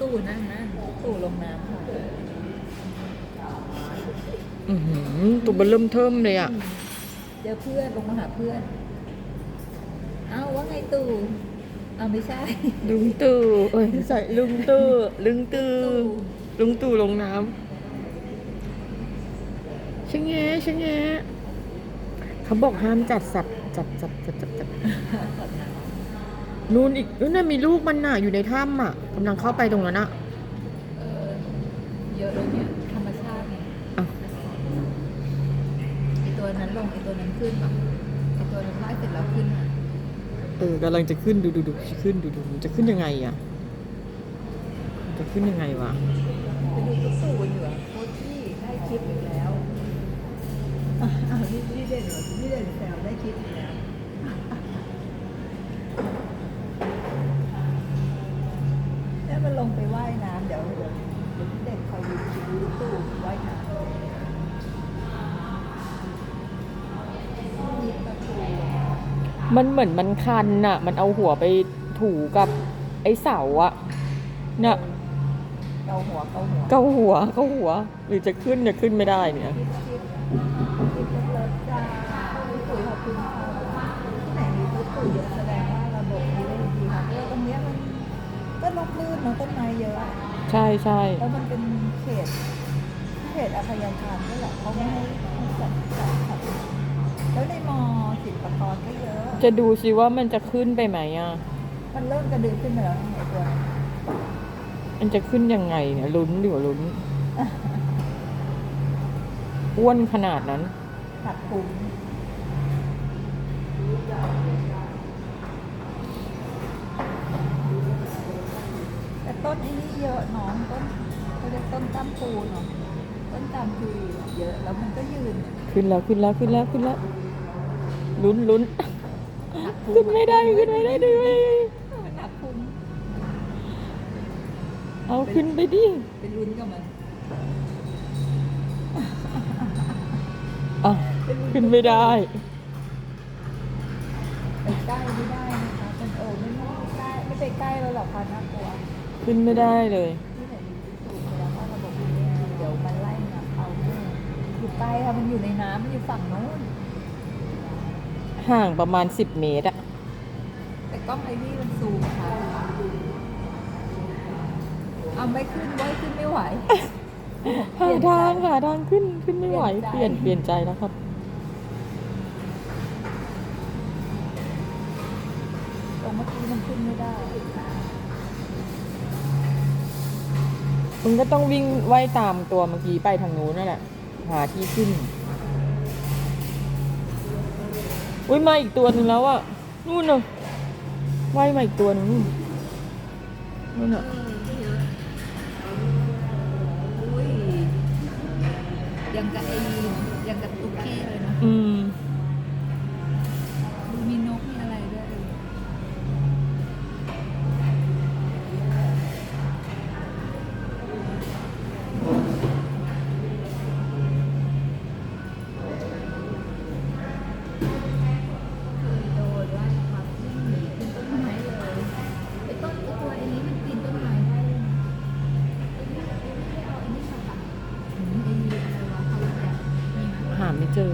ตู่นั่นนั่นตู่ลงน้ำค่ะอือหือตัวเบลเริ่มเทิมเลยอะ เจอเพื่อนลงมาหาเพื่อน เอ้าว่าไงตู่เอาไม่ใช่ ลุงตู่เอ้ยใส่ลุงตู่ลุงตู่ตู่ลุงตู่ลงน้ำชะแงะชะแงะเขาบอกห้ามจัดสัตว์จับจับจับจับจับ นู่นอีกนู่นน่ะมีลูกมันน่ะอยู่ในถ้ำอะกำลังเข้าไปตรงนั้นอะเออเยอะเลยเนี่ยธรรมชาติไงอะ ไอตัวนั้นลงไอตัวนั้นขึ้นป่ะไอตัวนั้นไล่เสร็จแล้วขึ้นมาเออกำลังจะขึ้นดูดูดูจะขึ้นดูดูมันจะขึ้นยังไงอะมันจะขึ้นยังไงวะไปดูตุ๊กตู่กันอยู่อะโคตรที่ได้คลิปอีกแล้วอะอ้าวนี่นี่เด่นเหรอนี่เด่นแซวได้คลิปอีก มันเหมือนมันคันน่ะ มันเอาหัวไปถูกับไอ้เสาอะเนี่ยเกาหัวเกาหัวเกาหัวเกาหัว หรือจะขึ้นเนี่ยคิดคิดคิดเลิศจ้าพี่ปุ๋ยขอบคุณค่ะที่ไม่ได้เนี้ยมันก็ลกลื่นเนาะต้นไม้เยอะ ใช่ใช่แล้วมันเป็นเขตเขตอภัยทานนี่แหละเขาไม่ให้จัดจัดจัด แล้วในมอศิลปากรก็เยอะ จะดูสิว่ามันจะขึ้นไปไหมอะ มันเริ่มกระดึ๊บขึ้นมาแล้วไงตัวนั้นมันจะขึ้นยังไงเนี่ยลุ้นอยู่ลุ้น อ้วนขนาดนั้นหักคุ้มแต่ต้นไอ้นี่เยอะน้องต้นเขาเรียกต้นตามปูเนาะต้นตามปูเยอะแล้วมันก็ยืน ขึ้นแล้วขึ้นแล้วขึ้นแล้วขึ้นแล้ว ลุ้นลุ้นขึ้นไม่ได้ขึ้นไม่ได้ดิมันหักคุ้มเอาขึ้นไปดิไปลุ้นกับมันอะขึ้นไม่ได้ไปใกล้ไม่ได้นะคะมันโอ้ไม่ไม่ใกล้ไม่ไปใกล้แล้วหรอกค่ะน่ากลัวขึ้นไม่ได้เลยเดี๋ยวมันไล่มาเอาแน่อยู่ใกล้ค่ะมันอยู่ในน้ำมันอยู่ฝั่งโน้น ห่างประมาณ 10 เมตรอะแต่กล้องไอ้นี่มันซูมค่ะเอาไม่ขึ้นไว้ขึ้นไม่ไหว หาทางหาทางขึ้นขึ้นไม่ไหว เปเปลี่ลี่ยยนนใจ เปลี่ยนใจแล้วครับ ตรงเมื่อกี้มันขึ้นไม่ได้ มึงก็ต้องวิ่งไว่ายตามตัวเมื่อกี้ไปทางนู้นนั่นแหละ หาที่ขึ้น อุ้ยมาอีกตัวหนึ่งแล้วอะนู่นน่ะว่ายมาอีกตัวหนึงนู่นนู่นอะอุ้ยยังกับไอ้ยังกับตุ๊กกี้เลยนะอืม ไหมหาไม่เจอ